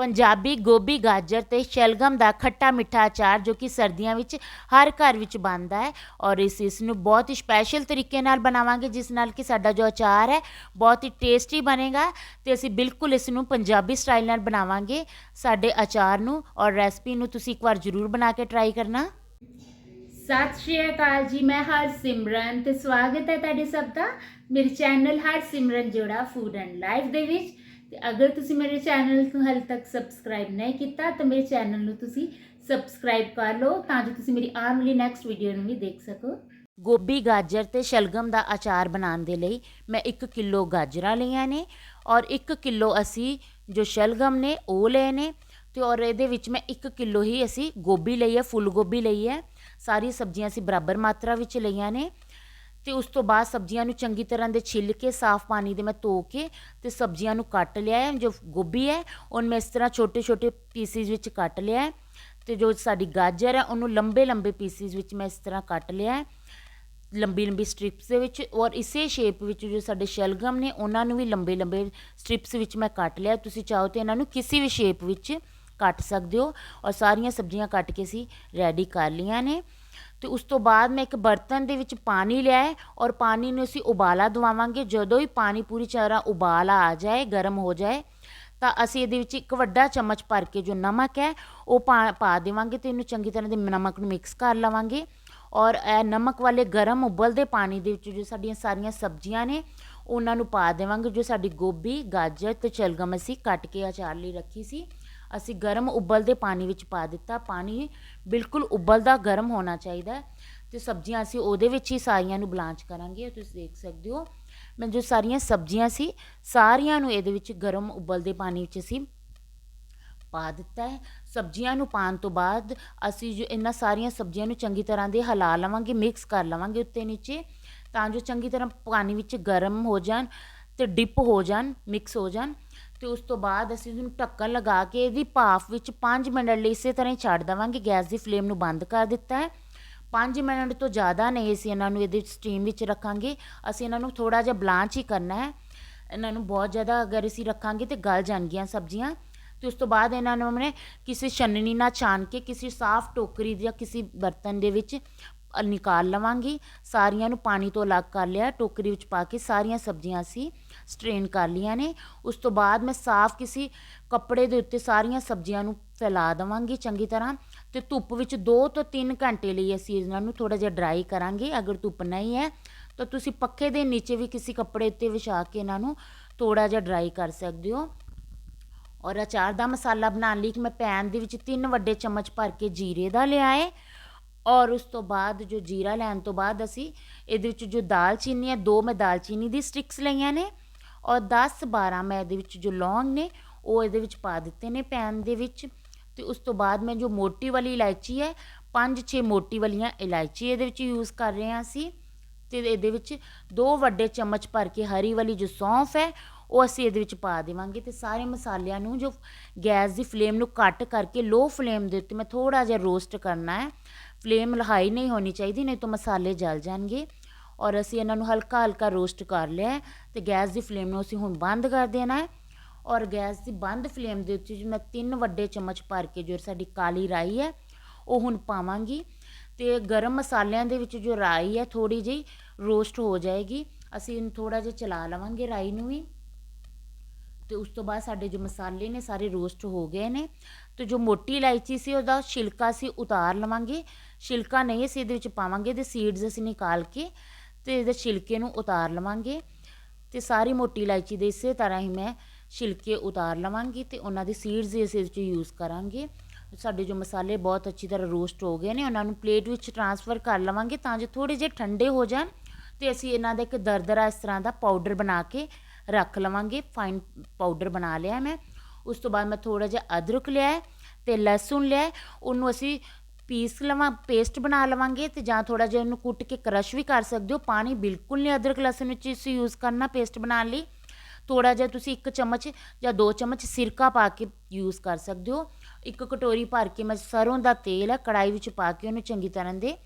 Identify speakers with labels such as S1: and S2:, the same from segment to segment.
S1: ਪੰਜਾਬੀ ਗੋਭੀ ਗਾਜਰ ਤੇ ਸ਼ਲਗਮ ਦਾ ਖੱਟਾ ਮਿੱਠਾ ਅਚਾਰ ਜੋ ਕਿ ਸਰਦੀਆਂ ਵਿੱਚ ਹਰ ਘਰ ਵਿੱਚ ਬਣਦਾ ਹੈ ਔਰ ਇਸ ਇਸ ਨੂੰ ਬਹੁਤ ਹੀ ਸਪੈਸ਼ਲ ਤਰੀਕੇ ਨਾਲ ਬਣਾਵਾਂਗੇ, ਜਿਸ ਨਾਲ ਕਿ ਸਾਡਾ ਜੋ ਅਚਾਰ ਹੈ ਬਹੁਤ ਹੀ ਟੇਸਟੀ ਬਣੇਗਾ ਤੇ ਅਸੀਂ ਬਿਲਕੁਲ ਇਸ ਨੂੰ ਪੰਜਾਬੀ ਸਟਾਈਲ ਨਾਲ ਬਣਾਵਾਂਗੇ। ਸਾਡੇ ਅਚਾਰ ਨੂੰ ਔਰ ਰੈਸਪੀ ਨੂੰ ਤੁਸੀਂ ਇੱਕ ਵਾਰ ਜ਼ਰੂਰ ਬਣਾ ਕੇ ਟਰਾਈ ਕਰਨਾ। ਸਤਿ ਸ਼੍ਰੀ ਅਕਾਲ ਜੀ, ਮੈਂ ਹਰ ਸਿਮਰਨ ਤੇ ਸਵਾਗਤ ਹੈ ਤੁਹਾਡੇ ਸਭ ਦਾ। ਮੇਰੇ ਚੈਨਲ ਹਰ ਸਿਮਰਨ ਜੋੜਾ ਫੂਡ ਐਂਡ ਲਾਈਫ ਦੇ ਵਿੱਚ। ਤੇ ਅਗਰ ਤੁਸੀਂ ਮੇਰੇ ਚੈਨਲ ਨੂੰ ਹਾਲੇ ਤੱਕ ਸਬਸਕ੍ਰਾਈਬ ਨਹੀਂ ਕੀਤਾ, ਤਾਂ ਮੇਰੇ ਚੈਨਲ ਨੂੰ ਤੁਸੀਂ ਸਬਸਕ੍ਰਾਈਬ ਕਰ ਲਓ ਤਾਂ ਜੋ ਤੁਸੀਂ ਮੇਰੀ ਆਉਣ ਵਾਲੀ ਨੈਕਸਟ ਵੀਡੀਓ ਨੂੰ ਵੀ ਦੇਖ ਸਕੋ। ਗੋਭੀ, ਗਾਜਰ ਤੇ ਸ਼ਲਗਮ ਦਾ ਅਚਾਰ ਬਣਾਉਣ ਦੇ ਲਈ ਮੈਂ 1 ਕਿਲੋ ਗਾਜਰਾਂ ਲਈਆਂ ਨੇ ਔਰ 1 ਕਿਲੋ ਅਸੀਂ ਜੋ ਸ਼ਲਗਮ ਨੇ, ਉਹ ਲਏ ਨੇ ਤੇ ਔਰ ਇਹਦੇ ਵਿੱਚ ਮੈਂ 1 ਕਿਲੋ ਹੀ ਅਸੀਂ ਗੋਭੀ ਲਈ ਹੈ ਫੁੱਲ ਗੋਭੀ ਲਈ ਹੈ। ਸਾਰੀ ਸਬਜ਼ੀਆਂ ਅਸੀਂ ਬਰਾਬਰ ਮਾਤਰਾ ਵਿੱਚ ਲਈਆਂ ਨੇ ਤੇ ਉਸ ਤੋਂ ਬਾਅਦ ਸਬਜ਼ੀਆਂ ਨੂੰ ਚੰਗੀ ਤਰ੍ਹਾਂ ਦੇ ਛਿੱਲ ਕੇ, ਸਾਫ਼ ਪਾਣੀ ਦੇ ਮੈਂ ਧੋ ਕੇ ਤੇ ਸਬਜ਼ੀਆਂ ਨੂੰ ਕੱਟ ਲਿਆ ਹੈ, ਜੋ ਗੋਭੀ ਹੈ, ਉਹਨੂੰ ਮੈਂ ਇਸ ਤਰ੍ਹਾਂ ਛੋਟੇ ਛੋਟੇ ਪੀਸਿਸ ਵਿੱਚ ਕੱਟ ਲਿਆ ਹੈ ਤੇ ਜੋ ਸਾਡੀ ਗਾਜਰ ਹੈ, ਉਹਨੂੰ ਲੰਬੇ ਲੰਬੇ ਪੀਸਿਸ ਵਿੱਚ ਮੈਂ ਇਸ ਤਰ੍ਹਾਂ ਕੱਟ ਲਿਆ ਹੈ ਲੰਬੀ ਲੰਬੀ ਸਟ੍ਰਿਪਸ ਦੇ ਵਿੱਚ ਔਰ ਇਸੇ ਸ਼ੇਪ ਵਿੱਚ ਜੋ ਸਾਡੇ ਸ਼ਲਗਮ ਨੇ, ਉਹਨਾਂ ਨੂੰ ਵੀ ਲੰਬੇ ਲੰਬੇ ਸਟ੍ਰਿਪਸ ਵਿੱਚ ਮੈਂ ਕੱਟ ਲਿਆ ਤੁਸੀਂ ਚਾਹੋ ਤੇ ਇਹਨਾਂ ਨੂੰ ਕਿਸੇ ਵੀ ਸ਼ੇਪ ਵਿੱਚ ਕੱਟ ਸਕਦੇ ਹੋ ਔਰ ਸਾਰੀਆਂ ਸਬਜ਼ੀਆਂ ਕੱਟ ਕੇ ਅਸੀਂ ਰੈਡੀ ਕਰ ਲਈਆਂ ਨੇ। ਅਤੇ ਉਸ ਤੋਂ ਬਾਅਦ ਮੈਂ ਇੱਕ ਬਰਤਨ ਦੇ ਵਿੱਚ ਪਾਣੀ ਲਿਆ ਹੈ ਔਰ ਪਾਣੀ ਨੂੰ ਅਸੀਂ ਉਬਾਲਾ ਦਵਾਵਾਂਗੇ। ਜਦੋਂ ਹੀ ਪਾਣੀ ਪੂਰੀ ਤਰ੍ਹਾਂ ਉਬਾਲਾ ਆ ਜਾਏ, ਗਰਮ ਹੋ ਜਾਏ, ਤਾਂ ਅਸੀਂ ਇਹਦੇ ਵਿੱਚ ਇੱਕ ਵੱਡਾ ਚਮਚ ਭਰ ਕੇ ਜੋ ਨਮਕ ਹੈ, ਉਹ ਪਾ ਪਾ ਦੇਵਾਂਗੇ ਤੇ ਇਹਨੂੰ ਚੰਗੀ ਤਰ੍ਹਾਂ ਦੇ ਨਮਕ ਨੂੰ ਮਿਕਸ ਕਰ ਲਵਾਂਗੇ। ਔਰ ਇਹ ਨਮਕ ਵਾਲੇ ਗਰਮ ਉਬਲਦੇ ਪਾਣੀ ਦੇ ਵਿੱਚ ਜੋ ਸਾਡੀਆਂ ਸਾਰੀਆਂ ਸਬਜ਼ੀਆਂ ਨੇ, ਉਹਨਾਂ ਨੂੰ ਪਾ ਦੇਵਾਂਗੇ ਜੋ ਸਾਡੀ ਗੋਭੀ, ਗਾਜਰ ਤੇ ਚਲਗਮ ਅਸੀਂ ਕੱਟ ਕੇ ਅਚਾਰ ਲਈ ਰੱਖੀ ਸੀ। ਅਸੀਂ ਗਰਮ ਉਬਲਦੇ ਪਾਣੀ ਵਿੱਚ ਪਾ ਦਿੱਤਾ। ਪਾਣੀ ਬਿਲਕੁਲ ਉਬਲਦਾ ਗਰਮ ਹੋਣਾ ਚਾਹੀਦਾ ਹੈ ਤੇ ਸਬਜ਼ੀਆਂ ਅਸੀਂ ਉਹਦੇ ਵਿੱਚ ਹੀ ਸਾਰੀਆਂ ਨੂੰ ਬਲਾਂਚ ਕਰਾਂਗੇ। ਤੁਸੀਂ ਦੇਖ ਸਕਦੇ ਹੋ। ਮੈਂ ਜੋ ਸਾਰੀਆਂ ਸਬਜ਼ੀਆਂ ਸੀ, ਸਾਰੀਆਂ ਨੂੰ ਇਹਦੇ ਵਿੱਚ ਗਰਮ ਉਬਲਦੇ ਪਾਣੀ ਵਿੱਚ ਅਸੀਂ ਪਾ ਦਿੱਤਾ ਹੈ। ਸਬਜ਼ੀਆਂ ਨੂੰ ਪਾਣ ਤੋਂ ਬਾਅਦ ਅਸੀਂ ਜੋ ਇਹਨਾਂ ਸਾਰੀਆਂ ਸਬਜ਼ੀਆਂ ਨੂੰ ਚੰਗੀ ਤਰ੍ਹਾਂ ਦੇ ਹਿਲਾ ਲਵਾਂਗੇ, ਮਿਕਸ ਕਰ ਲਵਾਂਗੇ ਉੱਤੇ ਨੀਚੇ ਤਾਂ ਜੋ ਚੰਗੀ ਤਰ੍ਹਾਂ ਪਾਣੀ ਵਿੱਚ ਗਰਮ ਹੋ ਜਾਣ ਤੇ ਡਿਪ ਹੋ ਜਾਣ, ਮਿਕਸ ਹੋ ਜਾਣ। ਅਤੇ ਉਸ ਤੋਂ ਬਾਅਦ ਅਸੀਂ ਉਹਨੂੰ ਢੱਕਣ ਲਗਾ ਕੇ ਇਹਦੀ ਭਾਫ ਵਿੱਚ ਪੰਜ ਮਿੰਟ ਲਈ ਇਸੇ ਤਰ੍ਹਾਂ ਹੀ ਛੱਡ ਦੇਵਾਂਗੇ। ਗੈਸ ਦੀ ਫਲੇਮ ਨੂੰ ਬੰਦ ਕਰ ਦਿੱਤਾ ਹੈ। ਪੰਜ ਮਿੰਟ ਤੋਂ ਜ਼ਿਆਦਾ ਨਹੀਂ ਅਸੀਂ ਇਹਨਾਂ ਨੂੰ ਇਹਦੇ ਸਟੀਮ ਵਿੱਚ ਰੱਖਾਂਗੇ। ਅਸੀਂ ਇਹਨਾਂ ਨੂੰ ਥੋੜ੍ਹਾ ਜਿਹਾ ਬਲਾਂਚ ਹੀ ਕਰਨਾ ਹੈ। ਇਹਨਾਂ ਨੂੰ ਬਹੁਤ ਜ਼ਿਆਦਾ ਅਗਰ ਅਸੀਂ ਰੱਖਾਂਗੇ ਤੇ ਗਲ ਜਾਣਗੀਆਂ ਸਬਜ਼ੀਆਂ। ਤੇ ਉਸ ਤੋਂ ਬਾਅਦ ਇਹਨਾਂ ਨੂੰ ਮੈਂ ਕਿਸੇ ਛੰਨਣੀ ਨਾਲ ਛਾਣ ਕੇ ਕਿਸੇ ਸਾਫ਼ ਟੋਕਰੀ ਜਾਂ ਕਿਸੇ ਬਰਤਨ ਦੇ ਵਿੱਚ ਨਿਕਾਲ ਲਵਾਂਗੀ। ਸਾਰੀਆਂ ਨੂੰ ਪਾਣੀ ਤੋਂ ਅਲੱਗ ਕਰ ਲਿਆ। ਟੋਕਰੀ ਵਿੱਚ ਪਾ ਕੇ ਸਾਰੀਆਂ ਸਬਜ਼ੀਆਂ ਅਸੀਂ ਸਟ੍ਰੇਨ ਕਰ ਲਈਆਂ ਨੇ। ਉਸ ਤੋਂ ਬਾਅਦ ਮੈਂ ਸਾਫ਼ ਕਿਸੇ ਕੱਪੜੇ ਦੇ ਉੱਤੇ ਸਾਰੀਆਂ ਸਬਜ਼ੀਆਂ ਨੂੰ ਫੈਲਾ ਦੇਵਾਂਗੀ ਚੰਗੀ ਤਰ੍ਹਾਂ। ਅਤੇ ਧੁੱਪ ਵਿੱਚ ਦੋ ਤੋਂ ਤਿੰਨ ਘੰਟੇ ਲਈ ਅਸੀਂ ਇਹਨਾਂ ਨੂੰ ਥੋੜ੍ਹਾ ਜਿਹਾ ਡਰਾਈ ਕਰਾਂਗੇ, ਅਗਰ ਧੁੱਪ ਨਹੀਂ ਹੈ, ਤਾਂ ਤੁਸੀਂ ਪੱਖੇ ਦੇ ਨੀਚੇ ਵੀ ਕਿਸੇ ਕੱਪੜੇ ਉੱਤੇ ਵਿਛਾ ਕੇ ਇਹਨਾਂ ਨੂੰ ਥੋੜ੍ਹਾ ਜਿਹਾ ਡਰਾਈ ਕਰ ਸਕਦੇ ਹੋ। ਔਰ ਅਚਾਰ ਦਾ ਮਸਾਲਾ ਬਣਾਉਣ ਲਈ ਮੈਂ ਪੈਨ ਦੇ ਵਿੱਚ ਤਿੰਨ ਵੱਡੇ ਚਮਚ ਭਰ ਕੇ ਜੀਰੇ ਦਾ ਲਿਆ ਹੈ। ਔਰ ਉਸ ਤੋਂ ਬਾਅਦ ਜੋ ਜੀਰਾ ਲੈਣ ਤੋਂ ਬਾਅਦ ਅਸੀਂ ਇਹਦੇ ਵਿੱਚ ਜੋ ਦਾਲਚੀਨੀ ਹੈ, ਦੋ ਮੈਂ ਦਾਲਚੀਨੀ ਦੀ ਸਟਿਕਸ ਲਈਆਂ ਨੇ। ਔਰ 10 12 ਮੈਂ ਇਹਦੇ ਵਿੱਚ ਜੋ ਲੌਂਗ ਨੇ, ਉਹ ਇਹਦੇ ਵਿੱਚ ਪਾ ਦਿੱਤੇ ਨੇ ਪੈਨ ਦੇ ਵਿੱਚ। ਅਤੇ ਉਸ ਤੋਂ ਬਾਅਦ ਮੈਂ ਜੋ ਮੋਟੀ ਵਾਲੀ ਇਲਾਇਚੀ ਹੈ 5-6 ਮੋਟੀ ਵਾਲੀਆਂ ਇਲਾਇਚੀ ਇਹਦੇ ਵਿੱਚ ਯੂਜ਼ ਕਰ ਰਹੇ ਹਾਂ ਅਸੀਂ। ਤੇ ਇਹਦੇ ਵਿੱਚ ਦੋ ਵੱਡੇ ਚਮਚ ਭਰ ਕੇ ਹਰੀ ਵਾਲੀ ਜੋ ਸੌਂਫ ਹੈ, ਉਹ ਅਸੀਂ ਇਹਦੇ ਵਿੱਚ ਪਾ ਦੇਵਾਂਗੇ। ਤੇ ਸਾਰੇ ਮਸਾਲਿਆਂ ਨੂੰ ਜੋ ਗੈਸ ਦੀ ਫਲੇਮ ਨੂੰ ਘੱਟ ਕਰਕੇ ਲੋ ਫਲੇਮ ਦੇ ਉੱਤੇ ਮੈਂ ਥੋੜਾ ਜਿਹਾ ਰੋਸਟ ਕਰਨਾ ਹੈ। ਫਲੇਮ ਹਾਈ ਨਹੀਂ ਹੋਣੀ ਚਾਹੀਦੀ, ਨਹੀਂ ਤਾਂ ਮਸਾਲੇ ਜਲ ਜਾਣਗੇ। ਔਰ ਅਸੀਂ ਇਹਨਾਂ ਨੂੰ ਹਲਕਾ ਹਲਕਾ ਰੋਸਟ ਕਰ ਲਿਆ ਹੈ ਤੇ ਗੈਸ ਦੀ ਫਲੇਮ ਨੂੰ ਅਸੀਂ ਹੁਣ ਬੰਦ ਕਰ ਦੇਣਾ ਹੈ। ਔਰ ਗੈਸ ਦੀ ਬੰਦ ਫਲੇਮ ਦੇ ਉੱਤੇ ਮੈਂ ਤਿੰਨ ਵੱਡੇ ਚਮਚ ਭਰ ਕੇ ਜੋ ਸਾਡੀ ਕਾਲੀ ਰਾਈ ਹੈ, ਉਹ ਹੁਣ ਪਾਵਾਂਗੀ ਤੇ ਗਰਮ ਮਸਾਲਿਆਂ ਦੇ ਵਿੱਚ ਜੋ ਰਾਈ ਹੈ ਥੋੜੀ ਜਿਹੀ ਰੋਸਟ ਹੋ ਜਾਏਗੀ। ਅਸੀਂ ਇਹਨੂੰ ਥੋੜਾ ਜਿਹਾ ਚਲਾ ਲਵਾਂਗੇ ਰਾਈ ਨੂੰ ਵੀ। ਤੇ ਉਸ ਤੋਂ ਬਾਅਦ ਸਾਡੇ ਜੋ ਮਸਾਲੇ ਨੇ ਸਾਰੇ ਰੋਸਟ ਹੋ ਗਏ ਨੇ। ਤੇ ਜੋ ਮੋਟੀ ਇਲਾਇਚੀ ਸੀ ਉਹਦਾ ਛਿਲਕਾ ਸੀ ਉਤਾਰ ਲਵਾਂਗੇ। ਛਿਲਕਾ ਨਹੀਂ ਅਸੀਂ ਇਹਦੇ ਵਿੱਚ ਪਾਵਾਂਗੇ ਤੇ ਸੀਡਸ ਅਸੀਂ ਨਿਕਾਲ ਕੇ ਅਤੇ ਇਹਦੇ ਛਿਲਕੇ ਨੂੰ ਉਤਾਰ ਲਵਾਂਗੇ ਅਤੇ ਸਾਰੀ ਮੋਟੀ ਇਲਾਇਚੀ ਦੇ ਇਸੇ ਤਰ੍ਹਾਂ ਹੀ ਮੈਂ ਛਿਲਕੇ ਉਤਾਰ ਲਵਾਂਗੀ ਅਤੇ ਉਹਨਾਂ ਦੀ ਸੀਡਸ ਹੀ ਅਸੀਂ ਇਹਦੇ ਵਿੱਚ ਯੂਜ਼ ਕਰਾਂਗੇ। ਸਾਡੇ ਜੋ ਮਸਾਲੇ ਬਹੁਤ ਅੱਛੀ ਤਰ੍ਹਾਂ ਰੋਸਟ ਹੋ ਗਏ ਨੇ, ਉਹਨਾਂ ਨੂੰ ਪਲੇਟ ਵਿੱਚ ਟ੍ਰਾਂਸਫਰ ਕਰ ਲਵਾਂਗੇ ਤਾਂ ਜੋ ਥੋੜ੍ਹੇ ਜਿਹੇ ਠੰਡੇ ਹੋ ਜਾਣ ਅਤੇ ਅਸੀਂ ਇਹਨਾਂ ਦਾ ਇੱਕ ਦਰਦਰਾ ਇਸ ਤਰ੍ਹਾਂ ਦਾ ਪਾਊਡਰ ਬਣਾ ਕੇ ਰੱਖ ਲਵਾਂਗੇ ਫਾਈਨ ਪਾਊਡਰ ਬਣਾ ਲਿਆ ਮੈਂ। ਉਸ ਤੋਂ ਬਾਅਦ ਮੈਂ ਥੋੜ੍ਹਾ ਜਿਹਾ ਅਦਰਕ ਲਿਆ ਅਤੇ ਲਸਣ ਲਿਆ ਉਹਨੂੰ ਅਸੀਂ ਪੀਸ ਲਵਾਂ ਪੇਸਟ ਬਣਾ ਲਵਾਂਗੇ ਤੇ ਜਾਂ ਥੋੜਾ ਜਿਹਾ ਉਹਨੂੰ ਕੁੱਟ ਕੇ ਕਰਸ਼ ਵੀ ਕਰ ਸਕਦੇ ਹੋ। ਪਾਣੀ ਬਿਲਕੁਲ ਨਹੀਂ ਅਦਰਕ ਲਸਣ ਵਿੱਚ ਇਸ ਯੂਜ਼ ਕਰਨਾ ਪੇਸਟ ਬਣਾਉਣ ਲਈ। ਥੋੜਾ ਜਿਹਾ ਤੁਸੀਂ ਇੱਕ ਚਮਚ ਜਾਂ ਦੋ ਚਮਚ ਸਿਰਕਾ ਪਾ ਕੇ ਯੂਜ਼ ਕਰ ਸਕਦੇ ਹੋ। ਇੱਕ ਕਟੋਰੀ ਭਰ ਕੇ ਮੈਂ ਸਰੋਂ ਦਾ ਤੇਲ ਹੈ ਕੜਾਈ ਵਿੱਚ ਪਾ ਕੇ ਉਹਨੂੰ ਚੰਗੀ ਤਰ੍ਹਾਂ ਦੇ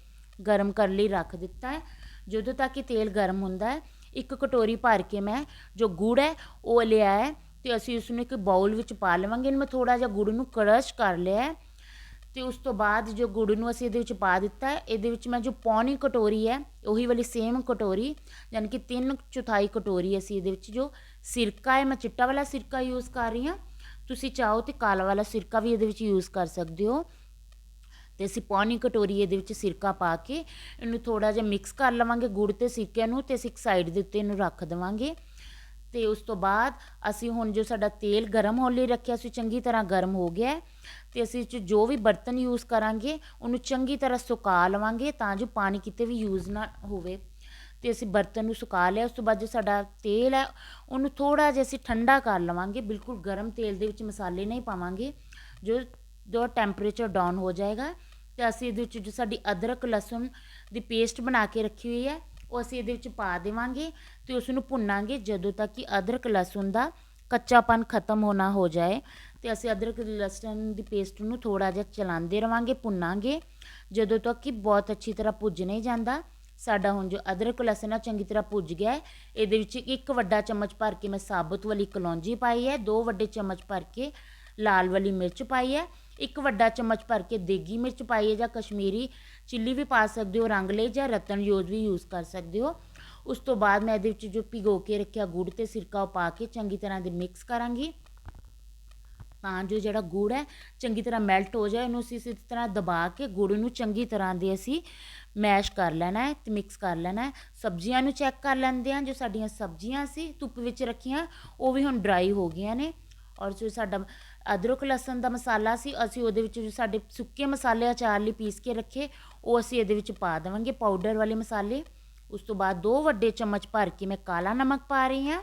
S1: ਗਰਮ ਕਰਨ ਲਈ ਰੱਖ ਦਿੱਤਾ ਹੈ। ਜਦੋਂ ਤੱਕ ਇਹ ਤੇਲ ਗਰਮ ਹੁੰਦਾ ਹੈ, ਇੱਕ ਕਟੋਰੀ ਭਰ ਕੇ ਮੈਂ ਜੋ ਗੁੜ ਹੈ, ਉਹ ਲਿਆ ਹੈ ਤੇ ਅਸੀਂ ਉਸ ਨੂੰ ਇੱਕ ਬਾਉਲ ਵਿੱਚ ਪਾ ਲਵਾਂਗੇ। ਇਹਨੂੰ ਮੈਂ ਥੋੜਾ ਜਿਹਾ ਗੁੜ ਨੂੰ ਕਰਸ਼ ਕਰ ਲਿਆ ਹੈ। ਅਤੇ ਉਸ ਤੋਂ ਬਾਅਦ ਜੋ ਗੁੜ ਨੂੰ ਅਸੀਂ ਇਹਦੇ ਵਿੱਚ ਪਾ ਦਿੱਤਾ ਇਹਦੇ ਵਿੱਚ ਮੈਂ ਜੋ ਪੌਣੀ ਕਟੋਰੀ ਹੈ, ਉਹੀ ਵਾਲੀ ਸੇਮ ਕਟੋਰੀ ਯਾਨੀ ਕਿ ਤਿੰਨ ਚੌਥਾਈ ਕਟੋਰੀ ਅਸੀਂ ਇਹਦੇ ਵਿੱਚ ਜੋ ਸਿਰਕਾ ਹੈ, ਮੈਂ ਚਿੱਟਾ ਵਾਲਾ ਸਿਰਕਾ ਯੂਜ਼ ਕਰ ਰਹੀ ਹਾਂ, ਤੁਸੀਂ ਚਾਹੋ ਤੇ ਕਾਲਾ ਵਾਲਾ ਸਿਰਕਾ ਵੀ ਇਹਦੇ ਵਿੱਚ ਯੂਜ਼ ਕਰ ਸਕਦੇ ਹੋ। ਤੇ ਅਸੀਂ ਪੌਣੀ ਕਟੋਰੀ ਇਹਦੇ ਵਿੱਚ ਸਿਰਕਾ ਪਾ ਕੇ ਇਹਨੂੰ ਥੋੜਾ ਜਿਹਾ ਮਿਕਸ ਕਰ ਲਵਾਂਗੇ ਗੁੜ ਤੇ ਸਿਰਕੇ ਨੂੰ ਤੇ ਅਸੀਂ ਇੱਕ ਸਾਈਡ ਦੇ ਉੱਤੇ ਇਹਨੂੰ ਰੱਖ ਦੇਵਾਂਗੇ। ਅਤੇ ਉਸ ਤੋਂ ਬਾਅਦ ਅਸੀਂ ਹੁਣ ਜੋ ਸਾਡਾ ਤੇਲ ਗਰਮ ਹੋਣ ਲਈ ਰੱਖਿਆ ਸੀ, ਚੰਗੀ ਤਰ੍ਹਾਂ ਗਰਮ ਹੋ ਗਿਆ ਅਤੇ ਅਸੀਂ ਇਹ 'ਚ ਜੋ ਵੀ ਬਰਤਨ ਯੂਜ਼ ਕਰਾਂਗੇ, ਉਹਨੂੰ ਚੰਗੀ ਤਰ੍ਹਾਂ ਸੁਕਾ ਲਵਾਂਗੇ ਤਾਂ ਜੋ ਪਾਣੀ ਕਿਤੇ ਵੀ ਯੂਜ਼ ਨਾ ਹੋਵੇ। ਅਤੇ ਅਸੀਂ ਬਰਤਨ ਨੂੰ ਸੁਕਾ ਲਿਆ, ਉਸ ਤੋਂ ਬਾਅਦ ਜੋ ਸਾਡਾ ਤੇਲ ਹੈ, ਉਹਨੂੰ ਥੋੜ੍ਹਾ ਜਿਹਾ ਅਸੀਂ ਠੰਡਾ ਕਰ ਲਵਾਂਗੇ, ਬਿਲਕੁਲ ਗਰਮ ਤੇਲ ਦੇ ਵਿੱਚ ਮਸਾਲੇ ਨਹੀਂ ਪਾਵਾਂਗੇ, ਜੋ ਜੋ ਟੈਂਪਰੇਚਰ ਡਾਊਨ ਹੋ ਜਾਏਗਾ। ਅਤੇ ਅਸੀਂ ਇਹਦੇ ਵਿੱਚ ਜੋ ਸਾਡੀ ਅਦਰਕ, ਲਸਣ ਦੀ ਪੇਸਟ ਬਣਾ ਕੇ ਰੱਖੀ ਹੋਈ ਹੈ ਉਹ ਅਸੀਂ ਇਹਦੇ ਵਿੱਚ ਪਾ ਦੇਵਾਂਗੇ ਤੇ ਉਸ ਨੂੰ ਭੁੰਨਾਂਗੇ ਜਦੋਂ ਤੱਕ ਕਿ ਅਦਰਕ ਲਸਣ ਦਾ ਕੱਚਾਪਨ ਖਤਮ ਹੋਣਾ ਹੋ ਜਾਏ ਤੇ ਅਸੀਂ ਅਦਰਕ ਲਸਣ ਦੀ ਪੇਸਟ ਨੂੰ ਥੋੜਾ ਜਿਹਾ ਚਲਾਉਂਦੇ ਰਵਾਂਗੇ, ਭੁੰਨਾਂਗੇ। ਜਦੋਂ ਤੱਕ ਕਿ ਬਹੁਤ ਅੱਛੀ ਤਰ੍ਹਾਂ ਭੁੱਜ ਨਹੀਂ ਜਾਂਦਾ, ਸਾਡਾ ਹੁਣ ਜੋ ਅਦਰਕ ਲਸਣ ਆ, ਚੰਗੀ ਤਰ੍ਹਾਂ ਭੁੱਜ ਗਿਆ ਇਹਦੇ ਵਿੱਚ ਇੱਕ ਵੱਡਾ ਚਮਚ ਭਰ ਕੇ ਮੈਂ ਸਾਬੁਤ ਵਾਲੀ ਕਲੌਂਜੀ ਪਾਈ ਹੈ, ਦੋ ਵੱਡੇ ਚਮਚ ਭਰ ਕੇ ਲਾਲ ਵਾਲੀ ਮਿਰਚ ਪਾਈ ਹੈ। ਇੱਕ ਵੱਡਾ ਚਮਚ ਭਰ ਕੇ ਦੇਗੀ ਮਿਰਚ ਪਾਈਏ ਜਾਂ ਕਸ਼ਮੀਰੀ ਚਿੱਲੀ ਵੀ ਪਾ ਸਕਦੇ ਹੋ, ਰੰਗ ਲਈ ਜਾਂ ਰਤਨ ਯੋਜ਼ ਵੀ ਯੂਜ਼ ਕਰ ਸਕਦੇ ਹੋ। ਉਸ ਤੋਂ ਬਾਅਦ ਮੈਂ ਇਹਦੇ ਵਿੱਚ ਜੋ ਭਿਗੋ ਕੇ ਰੱਖਿਆ ਗੁੜ ਤੇ ਸਿਰਕਾ ਉਹ ਪਾ ਕੇ ਚੰਗੀ ਤਰ੍ਹਾਂ ਦੇ ਮਿਕਸ ਕਰਾਂਗੀ। ਤਾਂ ਜੋ ਜਿਹੜਾ ਗੁੜ ਹੈ, ਚੰਗੀ ਤਰ੍ਹਾਂ ਮੈਲਟ ਹੋ ਜਾਏ, ਇਹਨੂੰ ਅਸੀਂ ਇਸੇ ਤਰ੍ਹਾਂ ਦਬਾ ਕੇ ਗੁੜ ਨੂੰ ਚੰਗੀ ਤਰ੍ਹਾਂ ਦੇ ਅਸੀਂ ਮੈਸ਼ ਕਰ ਲੈਣਾ ਹੈ ਤੇ ਮਿਕਸ ਕਰ ਲੈਣਾ ਹੈ। ਸਬਜ਼ੀਆਂ ਨੂੰ ਚੈੱਕ ਕਰ ਲੈਂਦੇ ਹਾਂ, ਜੋ ਸਾਡੀਆਂ ਸਬਜ਼ੀਆਂ ਸੀ, ਧੁੱਪ ਵਿੱਚ ਰੱਖੀਆਂ, ਉਹ ਵੀ ਹੁਣ ਡਰਾਈ ਹੋ ਗਈਆਂ ਨੇ। ਔਰ ਜੋ ਸਾਡਾ ਅਦਰਕ ਲਸਣ ਦਾ ਮਸਾਲਾ ਸੀ, ਅਸੀਂ ਉਹਦੇ ਵਿੱਚ ਜੋ ਸਾਡੇ ਸੁੱਕੇ ਮਸਾਲੇ ਅਚਾਰ ਲਈ ਪੀਸ ਕੇ ਰੱਖੇ, ਉਹ ਅਸੀਂ ਇਹਦੇ ਵਿੱਚ ਪਾ ਦੇਵਾਂਗੇ ਪਾਊਡਰ ਵਾਲੇ ਮਸਾਲੇ। ਉਸ ਤੋਂ ਬਾਅਦ ਦੋ ਵੱਡੇ ਚਮਚ ਭਰ ਕੇ ਮੈਂ ਕਾਲਾ ਨਮਕ ਪਾ ਰਹੀ ਹਾਂ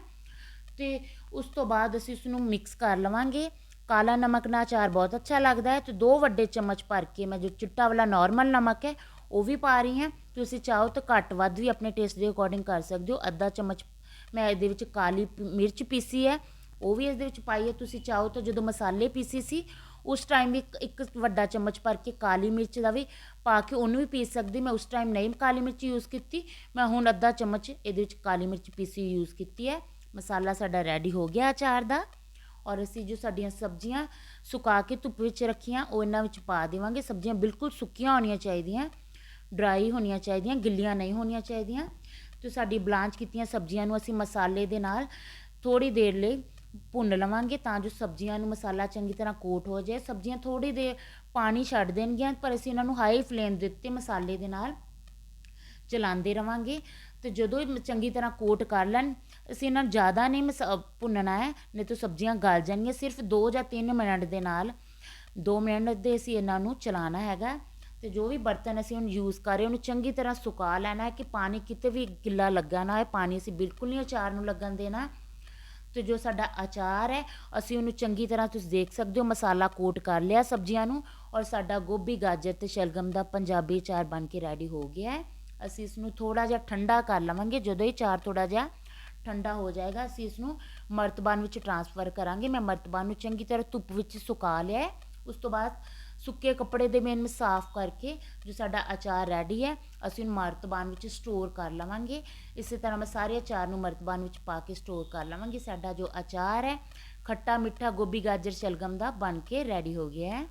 S1: ਤੇ ਉਸ ਤੋਂ ਬਾਅਦ ਅਸੀਂ ਉਸ ਨੂੰ ਮਿਕਸ ਕਰ ਲਵਾਂਗੇ। ਕਾਲਾ ਨਮਕ ਨਾਲ ਅਚਾਰ ਬਹੁਤ ਅੱਛਾ ਲੱਗਦਾ ਹੈ ਤੇ ਦੋ ਵੱਡੇ ਚਮਚ ਭਰ ਕੇ ਮੈਂ ਜੋ ਚਿੱਟਾ ਵਾਲਾ ਨਾਰਮਲ ਨਮਕ ਹੈ, ਉਹ ਵੀ ਪਾ ਰਹੀ ਹਾਂ। ਤੁਸੀਂ ਚਾਹੋ ਤਾਂ ਘੱਟ ਵੱਧ ਵੀ ਆਪਣੇ ਟੇਸਟ ਦੇ ਅਕੋਰਡਿੰਗ ਕਰ ਸਕਦੇ ਹੋ। ਅੱਧਾ ਚਮਚ ਮੈਂ ਇਹਦੇ ਵਿੱਚ ਕਾਲੀ ਮਿਰਚ ਪੀਸੀ ਹੈ। ਉਹ ਵੀ ਇਹਦੇ ਵਿੱਚ ਪਾਈ ਹੈ, ਤੁਸੀਂ ਚਾਹੋ ਤਾਂ ਜਦੋਂ ਮਸਾਲੇ ਪੀਸੀ ਸੀ, ਉਸ ਟਾਈਮ ਵੀ ਇੱਕ- ਇੱਕ ਵੱਡਾ ਚਮਚ ਭਰ ਕੇ ਕਾਲੀ ਮਿਰਚ ਦਾ ਵੀ ਪਾ ਕੇ ਉਹਨੂੰ ਵੀ ਪੀਸ ਸਕਦੀ। ਮੈਂ ਉਸ ਟਾਈਮ ਨਹੀਂ ਕਾਲੀ ਮਿਰਚ ਯੂਜ਼ ਕੀਤੀ। ਮੈਂ ਹੁਣ ਅੱਧਾ ਚਮਚ ਇਹਦੇ ਵਿੱਚ ਕਾਲੀ ਮਿਰਚ ਪੀਸੀ ਯੂਜ਼ ਕੀਤੀ ਹੈ। ਮਸਾਲਾ ਸਾਡਾ ਰੈਡੀ ਹੋ ਗਿਆ ਅਚਾਰ ਦਾ। ਔਰ ਅਸੀਂ ਜੋ ਸਾਡੀਆਂ ਸਬਜ਼ੀਆਂ ਸੁਕਾ ਕੇ ਧੁੱਪ ਵਿੱਚ ਰੱਖੀਆਂ, ਉਹ ਇਹਨਾਂ ਵਿੱਚ ਪਾ ਦੇਵਾਂਗੇ। ਸਬਜ਼ੀਆਂ ਬਿਲਕੁਲ ਸੁੱਕੀਆਂ ਹੋਣੀਆਂ ਚਾਹੀਦੀਆਂ ਡਰਾਈ ਹੋਣੀਆਂ ਚਾਹੀਦੀਆਂ, ਗਿੱਲੀਆਂ ਨਹੀਂ ਹੋਣੀਆਂ ਚਾਹੀਦੀਆਂ। ਤੇ ਸਾਡੀ ਬਲਾਂਚ ਕੀਤੀਆਂ ਸਬਜ਼ੀਆਂ ਨੂੰ ਅਸੀਂ ਮਸਾਲੇ ਦੇ ਨਾਲ ਥੋੜੀ ਦੇਰ ਲਈ ਭੁੰਨ ਲਵਾਂਗੇ ਤਾਂ ਜੋ ਸਬਜ਼ੀਆਂ ਨੂੰ ਮਸਾਲਾ ਚੰਗੀ ਤਰ੍ਹਾਂ ਕੋਟ ਹੋ ਜਾਏ। ਸਬਜ਼ੀਆਂ ਥੋੜੀ ਦੇਰ ਪਾਣੀ ਛੱਡ ਦੇਣਗੀਆਂ, ਪਰ ਅਸੀਂ ਇਹਨਾਂ ਨੂੰ ਹਾਈ ਫਲੇਮ ਦੇ ਉੱਤੇ ਮਸਾਲੇ ਦੇ ਨਾਲ ਚਲਾਉਂਦੇ ਰਵਾਂਗੇ। ਤੇ ਜਦੋਂ ਇਹ ਚੰਗੀ ਤਰ੍ਹਾਂ ਕੋਟ ਕਰ ਲੈਣ, ਅਸੀਂ ਇਹਨਾਂ ਨੂੰ ਜ਼ਿਆਦਾ ਨਹੀਂ ਮਸਾ ਭੁੰਨਣਾ ਹੈ, ਨਹੀਂ ਤਾਂ ਸਬਜ਼ੀਆਂ ਗਲ ਜਾਣਗੀਆਂ। ਸਿਰਫ 2 ਜਾਂ 3 ਮਿੰਟ ਦੇ ਨਾਲ 2 ਮਿੰਟ ਦੇ ਅਸੀਂ ਇਹਨਾਂ ਨੂੰ ਚਲਾਉਣਾ ਹੈਗਾ। ਤੇ ਜੋ ਵੀ ਬਰਤਨ ਅਸੀਂ ਹੁਣ ਯੂਜ਼ ਕਰ ਰਹੇ, ਉਹਨੂੰ ਚੰਗੀ ਤਰ੍ਹਾਂ ਸੁਕਾ ਲੈਣਾ ਹੈ ਕਿ ਪਾਣੀ ਕਿਤੇ ਵੀ ਗਿੱਲਾ ਲੱਗਾ ਨਾ ਹੋਏ। ਪਾਣੀ ਅਸੀਂ ਬਿਲਕੁਲ ਨਹੀਂ ਅਚਾਰ ਨੂੰ ਲੱਗਣ ਦੇਣਾ। ਤੇ ਜੋ ਸਾਡਾ ਅਚਾਰ ਹੈ, ਅਸੀਂ ਉਹਨੂੰ ਚੰਗੀ ਤਰ੍ਹਾਂ ਤੁਸੀਂ ਦੇਖ ਸਕਦੇ ਹੋ, ਮਸਾਲਾ ਕੋਟ ਕਰ ਲਿਆ ਸਬਜ਼ੀਆਂ ਨੂੰ ਔਰ ਸਾਡਾ ਗੋਭੀ, ਗਾਜਰ ਤੇ ਸ਼ਲਗਮ ਦਾ ਪੰਜਾਬੀ ਅਚਾਰ ਬਣ ਕੇ ਰੈਡੀ ਹੋ ਗਿਆ ਹੈ। ਅਸੀਂ ਇਸ ਨੂੰ ਥੋੜਾ ਜਿਹਾ ਠੰਡਾ ਕਰ ਲਵਾਂਗੇ, ਜਦੋਂ ਇਹ ਚਾਰ ਥੋੜਾ ਜਿਹਾ ਠੰਡਾ ਹੋ ਜਾਏਗਾ, ਅਸੀਂ ਇਸ ਨੂੰ ਮਰਤਬਾਨ ਵਿੱਚ ਟਰਾਂਸਫਰ ਕਰਾਂਗੇ। ਮੈਂ ਮਰਤਬਾਨ ਨੂੰ ਚੰਗੀ ਤਰ੍ਹਾਂ ਧੁੱਪ ਵਿੱਚ ਸੁਕਾ ਲਿਆ ਹੈ। ਉਸ ਤੋਂ ਬਾਅਦ ਸੁੱਕੇ ਕੱਪੜੇ ਦੇ ਮੈਂ ਇਹਨੂੰ ਸਾਫ਼ ਕਰਕੇ ਜੋ ਸਾਡਾ ਅਚਾਰ ਰੈਡੀ ਹੈ, ਅਸੀਂ ਉਹਨੂੰ ਮਰਤਬਾਨ ਵਿੱਚ ਸਟੋਰ ਕਰ ਲਵਾਂਗੇ। ਇਸੇ ਤਰ੍ਹਾਂ ਮੈਂ ਸਾਰੇ ਅਚਾਰ ਨੂੰ ਮਰਤਬਾਨ ਵਿੱਚ ਪਾ ਕੇ ਸਟੋਰ ਕਰ ਲਵਾਂਗੀ। ਸਾਡਾ ਜੋ ਅਚਾਰ ਹੈ, ਖੱਟਾ ਮਿੱਠਾ ਗੋਭੀ ਗਾਜਰ ਸ਼ਲਗਮ ਦਾ ਬਣ ਕੇ ਰੈਡੀ ਹੋ ਗਿਆ ਹੈ।